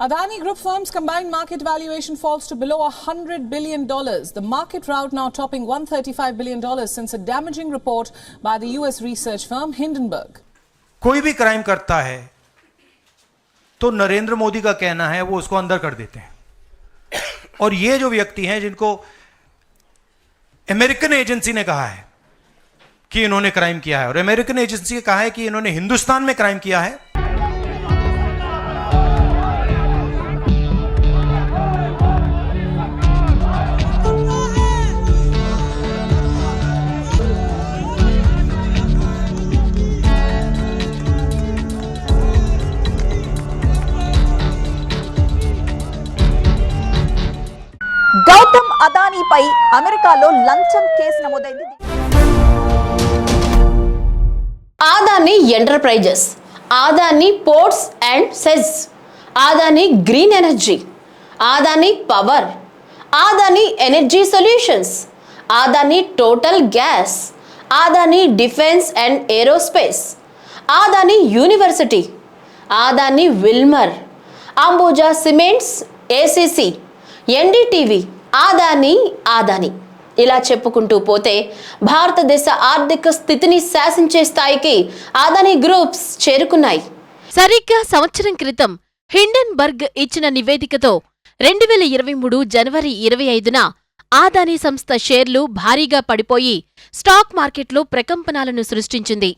Adani Group firms' combined market valuation falls to below $100 billion. The market rout now topping $135 billion since a damaging report by the US research firm Hindenburg. कोई भी crime करता है तो नरेंद्र मोदी का कहना है वो उसको अंदर कर देते हैं और ये जो व्यक्ति हैं जिनको अमेरिकन एजेंसी ने कहा है कि इन्होंने क्राइम किया है और अमेरिकन एजेंसी ने कहा है कि इन्होंने हिंदुस्तान में क्राइम किया है అదానీపై అమెరికాలో లంచం కేసు నమోదైంది. Adani enterprises Adani ports and SEZ Adani green energy Adani power Adani energy solutions Adani total gas Adani defence and aerospace Adani university Adani Wilmar Ambuja cements ACC NDTV Adani Adani. ఇలా చెప్పుకుంటూ పోతే భారతదేశ ఆర్థిక స్థితిని శాసించే స్థాయికి Adani groups చేరుకున్నాయి. సరిగ్గా సంవత్సరం క్రితం హిండెన్బర్గ్ ఇచ్చిన నివేదికతో రెండు వేల ఇరవై మూడు జనవరి ఇరవై ఐదున ఆదానీ సంస్థ షేర్లు భారీగా పడిపోయి స్టాక్ మార్కెట్లో ప్రకంపనాలను సృష్టించింది.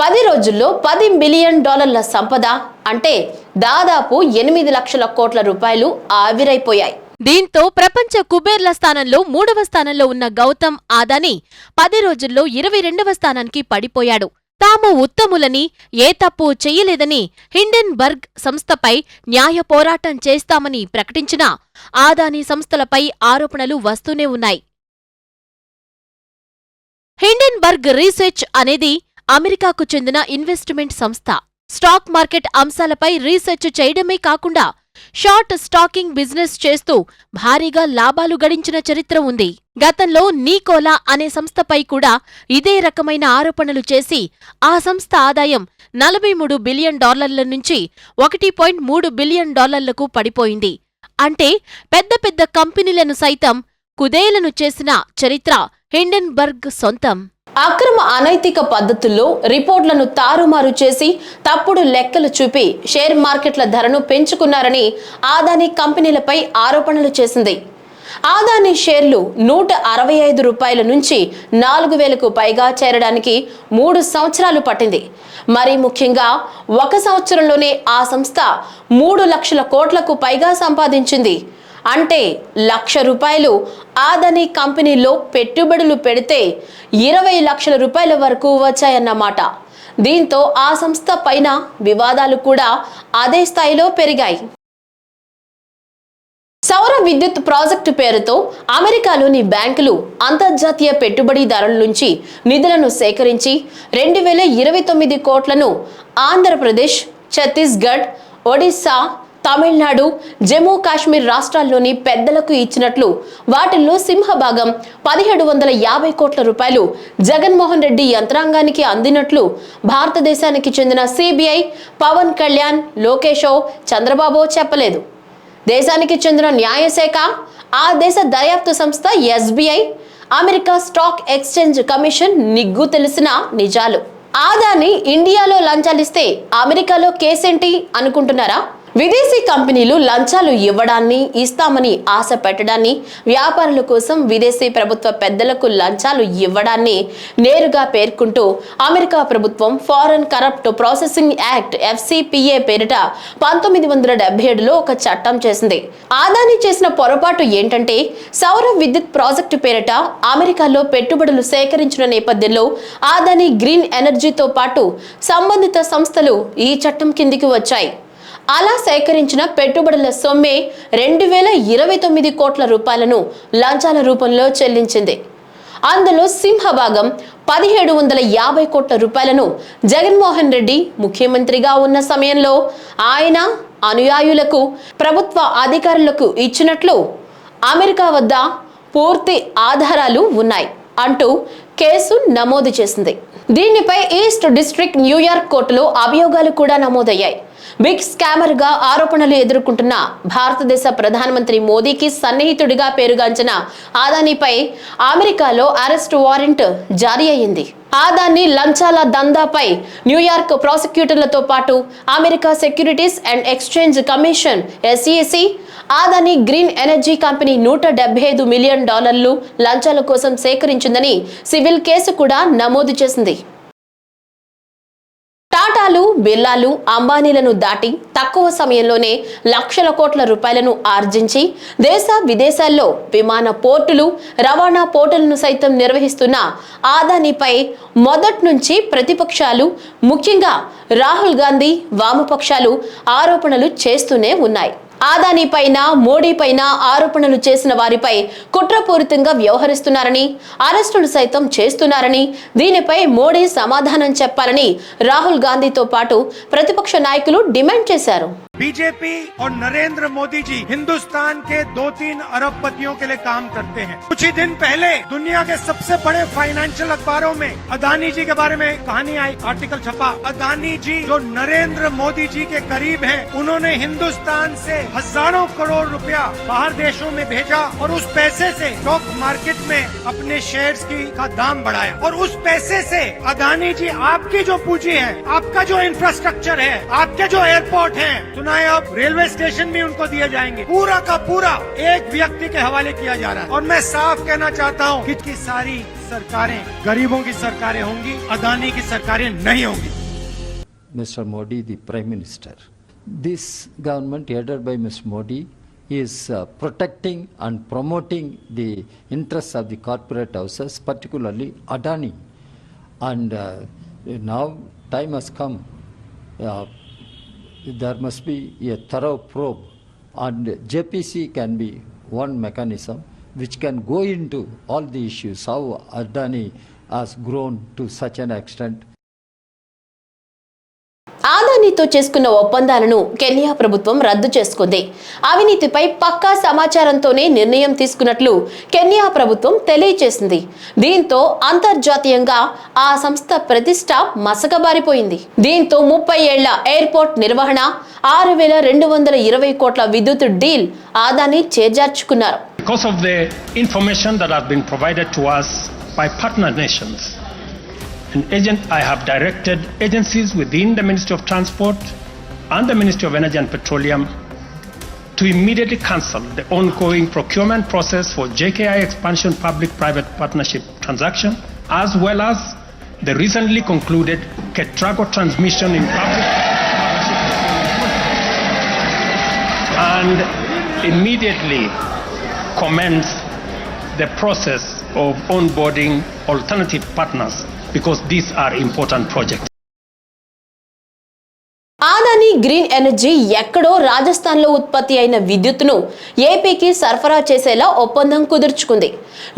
పది రోజుల్లో పది బిలియన్ డాలర్ల సంపద అంటే దాదాపు ఎనిమిది లక్షల కోట్ల రూపాయలు ఆవిరైపోయాయి. దీంతో ప్రపంచ కుబేర్ల స్థానంలో మూడవ స్థానంలో ఉన్న గౌతమ్ ఆదాని పది రోజుల్లో ఇరవై రెండవ స్థానానికి పడిపోయాడు. తాము ఉత్తములని ఏ తప్పు చెయ్యలేదని హిండెన్బర్గ్ సంస్థపై న్యాయ పోరాటం చేస్తామని ప్రకటించినా ఆదాని సంస్థలపై ఆరోపణలు వస్తూనే ఉన్నాయి. హిండెన్బర్గ్ రీసెర్చ్ అనేది అమెరికాకు చెందిన ఇన్వెస్ట్మెంట్ సంస్థ. స్టాక్ మార్కెట్ అంశాలపై రీసెర్చ్ చేయడమే కాకుండా షార్ట్ స్టాకింగ్ బిజినెస్ చేస్తూ భారీగా లాభాలు గడించిన చరిత్ర ఉంది. గతంలో నీకోలా అనే సంస్థపై కూడా ఇదే రకమైన ఆరోపణలు చేసి ఆ సంస్థ ఆదాయం నలభై మూడు బిలియన్ డాలర్ల నుంచి ఒకటి పాయింట్ మూడు బిలియన్ డాలర్లకు పడిపోయింది. అంటే పెద్ద పెద్ద కంపెనీలను సైతం కుదేలను చేసిన చరిత్ర హిండెన్బర్గ్ సొంతం. అక్రమ అనైతిక పద్ధతుల్లో రిపోర్ట్లను తారుమారు చేసి తప్పుడు లెక్కలు చూపి షేర్ మార్కెట్ల ధరను పెంచుకున్నారని ఆదాని కంపెనీలపై ఆరోపణలు చేసింది. ఆదాని షేర్లు నూట అరవై ఐదు రూపాయల నుంచి నాలుగు వేలకు పైగా చేరడానికి మూడు సంవత్సరాలు పట్టింది. మరి ముఖ్యంగా ఒక సంవత్సరంలోనే ఆ సంస్థ మూడు లక్షల కోట్లకు పైగా సంపాదించింది. అంటే లక్ష రూపాయలు. ఆదని కంపెనీలో పెట్టుబడులు పెడితే ఇరవై లక్షల రూపాయల వరకు వచ్చాయన్నమాట. దీంతో ఆ సంస్థ పైన వివాదాలు కూడా అదే స్థాయిలో పెరిగాయి. సౌర విద్యుత్ ప్రాజెక్టు పేరుతో అమెరికాలోని బ్యాంకులు అంతర్జాతీయ పెట్టుబడిదారుల నుంచి నిధులను సేకరించి రెండు వేల ఇరవై తొమ్మిది కోట్లను ఆంధ్రప్రదేశ్ ఛత్తీస్గఢ్ ఒడిశా తమిళనాడు జమ్మూ కాశ్మీర్ రాష్ట్రాల్లోని పెద్దలకు ఇచ్చినట్లు వాటిల్లో సింహభాగం పదిహేడు వందల యాభై కోట్ల రూపాయలు జగన్మోహన్ రెడ్డి యంత్రాంగానికి అందినట్లు భారతదేశానికి చెందిన సిబిఐ పవన్ కళ్యాణ్ లోకేషో చంద్రబాబు చెప్పలేదు. దేశానికి చెందిన న్యాయశాఖ ఆ దేశ దర్యాప్తు సంస్థ SBI America stock exchange commission నిగ్గు తెలిసిన నిజాలు. ఆదాని ఇండియాలో లంచాలిస్తే అమెరికాలో కేసేంటి అనుకుంటున్నారా? విదేశీ కంపెనీలు లంచాలు ఇవ్వడాన్ని ఇస్తామని ఆశ పెట్టడాన్ని వ్యాపారుల కోసం విదేశీ ప్రభుత్వ పెద్దలకు లంచాలు ఇవ్వడాన్ని నేరుగా పేర్కొంటూ అమెరికా ప్రభుత్వం foreign corrupt processing act FCPA పేరిట పంతొమ్మిది వందల డెబ్బై ఏడులో ఒక చట్టం చేసింది. ఆదాని చేసిన పొరపాటు ఏంటంటే సౌర విద్యుత్ ప్రాజెక్టు పేరిట అమెరికాలో పెట్టుబడులు సేకరించిన నేపథ్యంలో ఆదాని గ్రీన్ ఎనర్జీతో పాటు సంబంధిత సంస్థలు ఈ చట్టం కిందికి వచ్చాయి. అలా సేకరించిన పెట్టుబడుల సొమ్మే రెండు వేల ఇరవై తొమ్మిది కోట్ల రూపాయలను లంచాల రూపంలో చెల్లించింది. అందులో సింహభాగం పదిహేడు వందల యాభై కోట్ల రూపాయలను జగన్మోహన్ రెడ్డి ముఖ్యమంత్రిగా ఉన్న సమయంలో ఆయన అనుయాయులకు ప్రభుత్వ అధికారులకు ఇచ్చినట్లు అమెరికా వద్ద పూర్తి ఆధారాలు ఉన్నాయి అంటూ కేసు నమోదు చేసింది. దీనిపై ఈస్ట్ డిస్ట్రిక్ట్ న్యూయార్క్ కోర్టులో అభియోగాలు కూడా నమోదయ్యాయి. బిగ్ స్కామర్గా ఆరోపణలు ఎదుర్కొంటున్న భారతదేశ ప్రధానమంత్రి మోదీకి సన్నిహితుడిగా పేరుగాంచిన ఆదానీపై అమెరికాలో అరెస్ట్ వారెంట్ జారీ అయింది ఆదాని లంచాల దందాపై న్యూయార్క్ ప్రాసిక్యూటర్లతో పాటు America securities and exchange commission SEC Adani green energy company నూట డెబ్బై ఐదు మిలియన్ డాలర్లు లంచాల కోసం సేకరించిందని సివిల్ కేసు కూడా నమోదు చేసింది. టాటాలు బిర్లాలు అంబానీలను దాటి తక్కువ సమయంలోనే లక్షల కోట్ల రూపాయలను ఆర్జించి దేశ విదేశాల్లో విమాన పోర్టులు రవాణా పోర్టులను సైతం నిర్వహిస్తున్న ఆదానిపై మొదటి నుంచి ప్రతిపక్షాలు ముఖ్యంగా రాహుల్ గాంధీ వామపక్షాలు ఆరోపణలు చేస్తూనే ఉన్నాయి. ఆదాని పైన మోడీ పైన ఆరోపణలు చేసిన వారిపై కుట్రపూరితంగా వ్యవహరిస్తున్నారని అరెస్టులు సైతం చేస్తున్నారని దీనిపై మోడీ సమాధానం చెప్పాలని రాహుల్ గాంధీతో పాటు ప్రతిపక్ష నాయకులు డిమాండ్ చేశారు. बीजेपी और नरेंद्र मोदी जी हिंदुस्तान के दो तीन अरबपतियों के लिए काम करते हैं। कुछ ही दिन पहले दुनिया के सबसे बड़े फाइनेंशियल अखबारों में अदानी जी के बारे में कहानी आई आर्टिकल छपा। अदानी जी जो नरेंद्र मोदी जी के करीब हैं, उन्होंने हिंदुस्तान से हज़ारों करोड़ रुपया बाहर देशों में भेजा और उस पैसे से स्टॉक मार्केट में अपने शेयर्स की का दाम बढ़ाया। और उस पैसे से अदानी जी आपकी जो पूंजी है, आपका जो इंफ्रास्ट्रक्चर है, आपके जो एयरपोर्ट है, सुना सूचनाएँ अब रेलवे स्टेशन भी उनको दिए जाएँगे। पूरा का पूरा एक व्यक्ति के हवाले किया जा रहा है। और मैं साफ़ कहना चाहता हूँ कि सारी सरकारें गरीबों की सरकारें होंगी अदानी की सरकारें नहीं होंगी। Mister Modi the prime minister this government headed by miss Modi is uh, protecting and promoting the interests of the corporate houses particularly adani. And uh, now time has come uh, there must be a thorough probe, and JPC can be one mechanism which can go into all the issues how Adani has grown to such an extent ఆదానితో చేసుకున్న ఒప్పందాలను Kenya ప్రభుత్వం రద్దు చేసుకుంది. అవినీతిపై పక్కా సమాచారంతోనే నిర్ణయం తీసుకున్నట్లు Kenya ప్రభుత్వం తెలియజేసింది. దీంతో అంతర్జాతీయంగా ఆ సంస్థ ప్రతిష్ట మసకబారిపోయింది. దీంతో ముప్పై ఏళ్ళ ఎయిర్పోర్ట్ నిర్వహణ ఆరు వేల రెండు వందల ఇరవై కోట్ల విద్యుత్ డీల్ ఆదాని చేజార్చుకున్నారు. Because of the information that has been provided to us by partner nations, an agent, I have directed agencies within the Ministry of Transport and the Ministry of Energy and Petroleum to immediately cancel the ongoing procurement process for JKI expansion public-private partnership transaction, as well as the recently concluded Ketrago transmission in public and immediately commence the process of onboarding alternative partners because these are important projects. Adani green energy ఎక్కడో రాజస్థాన్లో ఉత్పత్తి అయిన విద్యుత్తును ఏపీకి సరఫరా చేసేలా ఒప్పందం కుదుర్చుకుంది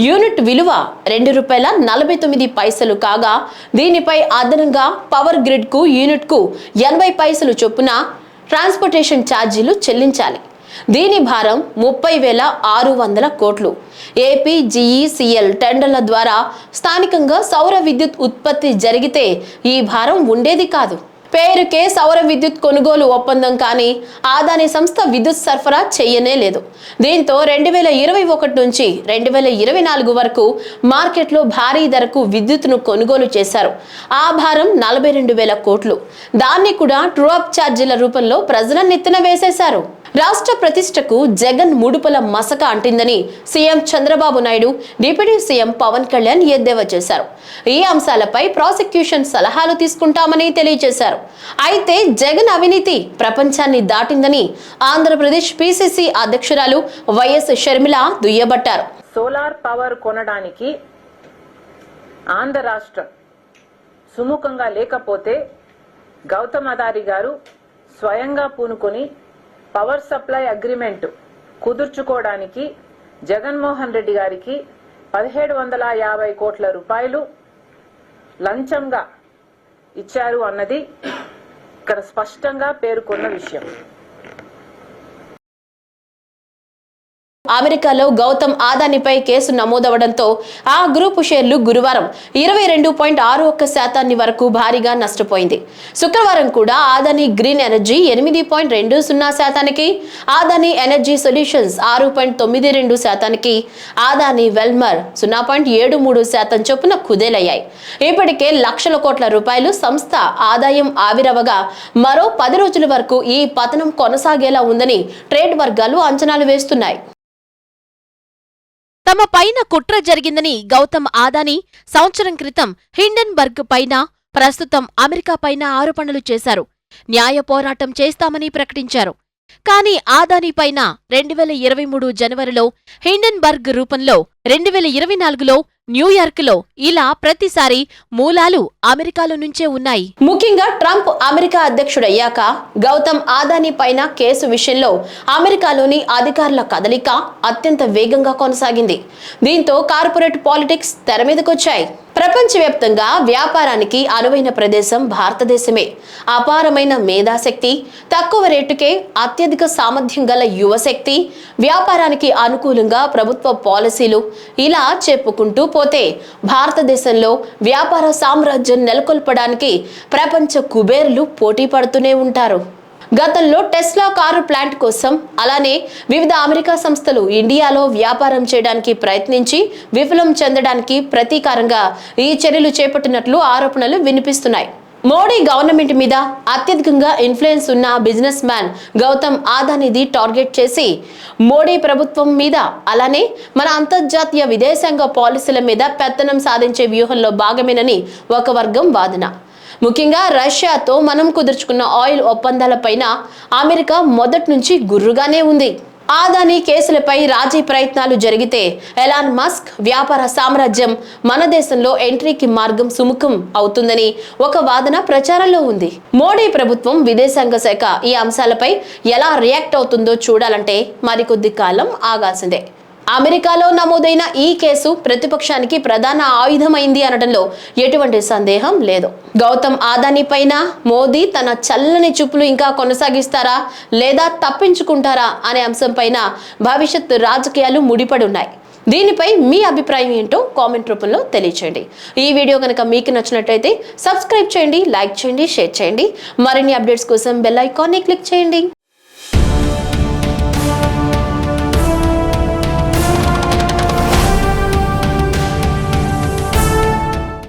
unit విలువ రెండు రూపాయల నలభై తొమ్మిది పైసలు కాగా దీనిపై అదనంగా పవర్ గ్రిడ్కు యూనిట్కు ఎనభై పైసలు చొప్పున ట్రాన్స్పోర్టేషన్ ఛార్జీలు చెల్లించాలి దీని భారం ముప్పై వేల ఆరు వందల కోట్లు. ఏపీ జీఈసీఎల్ టెండర్ల ద్వారా స్థానికంగా సౌర విద్యుత్ ఉత్పత్తి జరిగితే ఈ భారం ఉండేది కాదు. పేరుకే సౌర విద్యుత్ కొనుగోలు ఒప్పందం కానీ ఆదాని సంస్థ విద్యుత్ సరఫరా చేయనే లేదు. దీంతో రెండు వేల ఇరవై ఒకటి నుంచి రెండు వేల ఇరవై నాలుగు వరకు మార్కెట్లో భారీ ధరకు విద్యుత్ను కొనుగోలు చేశారు. ఆ భారం నలభై రెండు వేల కోట్లు. దాన్ని కూడా ట్రూఅప్ ఛార్జీల రూపంలో ప్రజల నెత్తిన వేసేశారు. రాష్ట్ర ప్రతిష్టకు జగన్ ముడుపుల మసక అంటిందని CM Chandrababu Naidu deputy CM Pavan Kalyan ఎద్దేవా చేశారు. ఈ అంశాలపై ప్రాసిక్యూషన్ సలహాలు తీసుకుంటామని తెలియజేశారు. అయితే జగన్ అవినీతి ప్రపంచాన్ని దాటిందని ఆంధ్రప్రదేశ్ పిసిసి అధ్యక్షురాలు వైఎస్ షర్మిల దుయ్యబట్టారు. సోలార్ పవర్ కొనడానికి ఆంధ్ర రాష్ట్రం సుముఖంగా లేకపోతే గౌతమ్ అదారి గారు స్వయంగా పూనుకొని పవర్ సప్లై అగ్రిమెంట్ కుదుర్చుకోవడానికి జగన్మోహన్ రెడ్డి గారికి పదిహేడు వందల యాభై కోట్ల రూపాయలు లంచంగా ఇచ్చారు అన్నది ఇక్కడ స్పష్టంగా పేర్కొన్న విషయం. అమెరికాలో గౌతమ్ ఆదానిపై కేసు నమోదవడంతో ఆ గ్రూపు షేర్లు గురువారం ఇరవై రెండు పాయింట్ ఆరు ఒక్క శాతాన్ని వరకు భారీగా నష్టపోయింది. శుక్రవారం కూడా ఆదాని గ్రీన్ ఎనర్జీ ఎనిమిది పాయింట్ రెండు సున్నా శాతానికి ఆదాని ఎనర్జీ సొల్యూషన్స్ ఆరు పాయింట్ తొమ్మిది రెండు శాతానికి ఆదాని వెల్మర్ సున్నా పాయింట్ ఏడు మూడు శాతం చొప్పున కుదేలయ్యాయి. ఇప్పటికే లక్షల కోట్ల రూపాయలు సంస్థ ఆదాయం ఆవిరవగా మరో పది రోజుల వరకు ఈ పతనం కొనసాగేలా ఉందని ట్రేడ్ వర్గాలు అంచనాలు వేస్తున్నాయి. తమ పైన కుట్ర జరిగిందని గౌతమ్ ఆదాని సంవత్సరం క్రితం హిండెన్బర్గ్ పైన ప్రస్తుతం అమెరికా పైన ఆరోపణలు చేశారు. న్యాయ పోరాటం చేస్తామని ప్రకటించారు. కానీ ఆదాని పైన రెండు వేల ఇరవై మూడు జనవరిలో హిండెన్బర్గ్ రూపంలో రెండు వేల ఇరవై నాలుగులో న్యూయార్క్లో ఇలా ప్రతిసారి మూలాలు అమెరికాలో నుంచే ఉన్నాయి. ముఖ్యంగా ట్రంప్ అమెరికా అధ్యక్షుడయ్యాక గౌతమ్ ఆదాని పైన కేసు విషయంలో అమెరికాలోని అధికారుల కదలిక అత్యంత వేగంగా కొనసాగింది. దీంతో కార్పొరేట్ పాలిటిక్స్ తెర మీదకొచ్చాయి. ప్రపంచవ్యాప్తంగా వ్యాపారానికి అనువైన ప్రదేశం భారతదేశమే. అపారమైన మేధాశక్తి తక్కువ రేటుకే అత్యధిక సామర్థ్యం గల యువశక్తి వ్యాపారానికి అనుకూలంగా ప్రభుత్వ పాలసీలు ఇలా చెప్పుకుంటూ పోతే భారతదేశంలో వ్యాపార సామ్రాజ్యం నెలకొల్పడానికి ప్రపంచ కుబేర్లు పోటీ పడుతూనే ఉంటారు. గతంలో టెస్లా కారు ప్లాంట్ కోసం అలానే వివిధ అమెరికా సంస్థలు ఇండియాలో వ్యాపారం చేయడానికి ప్రయత్నించి విఫలం చెందడానికి ప్రతీకారంగా ఈ చర్యలు చేపట్టినట్లు ఆరోపణలు వినిపిస్తున్నాయి. మోడీ గవర్నమెంట్ మీద అత్యధికంగా ఇన్ఫ్లుయెన్స్ ఉన్న బిజినెస్ మ్యాన్ గౌతమ్ ఆదానిది టార్గెట్ చేసి మోడీ ప్రభుత్వం మీద అలానే మన అంతర్జాతీయ విదేశాంగ పాలసీల మీద పెత్తనం సాధించే వ్యూహంలో భాగమేనని ఒక వర్గం వాదన. ముఖ్యంగా రష్యాతో మనం కుదుర్చుకున్న ఆయిల్ ఒప్పందాలపైన అమెరికా మొదటి నుంచి గుర్రుగానే ఉంది. ఆదాని కేసులపై రాజీ ప్రయత్నాలు జరిగితే ఎలాన్ మస్క్ వ్యాపార సామ్రాజ్యం మన దేశంలో ఎంట్రీకి మార్గం సుముఖం అవుతుందని ఒక వాదన ప్రచారంలో ఉంది. మోడీ ప్రభుత్వం విదేశాంగ శాఖ ఈ అంశాలపై ఎలా రియాక్ట్ అవుతుందో చూడాలంటే మరికొద్ది కాలం ఆగాల్సిందే. అమెరికాలో నమోదైన ఈ కేసు ప్రతిపక్షానికి ప్రధాన ఆయుధమైంది అనడంలో ఎటువంటి సందేహం లేదు. గౌతమ్ ఆదాని పైన మోదీ తన చల్లని చూపులు ఇంకా కొనసాగిస్తారా లేదా తప్పించుకుంటారా అనే అంశంపైన భవిష్యత్ రాజకీయాలు ముడిపడి ఉన్నాయి. దీనిపై మీ అభిప్రాయం ఏంటో కామెంట్ రూపంలో తెలియచేయండి. ఈ వీడియో కనుక మీకు నచ్చినట్లయితే సబ్స్క్రైబ్ చేయండి లైక్ చేయండి షేర్ చేయండి. మరిన్ని అప్డేట్స్ కోసం బెల్ ఐకాన్ని క్లిక్ చేయండి.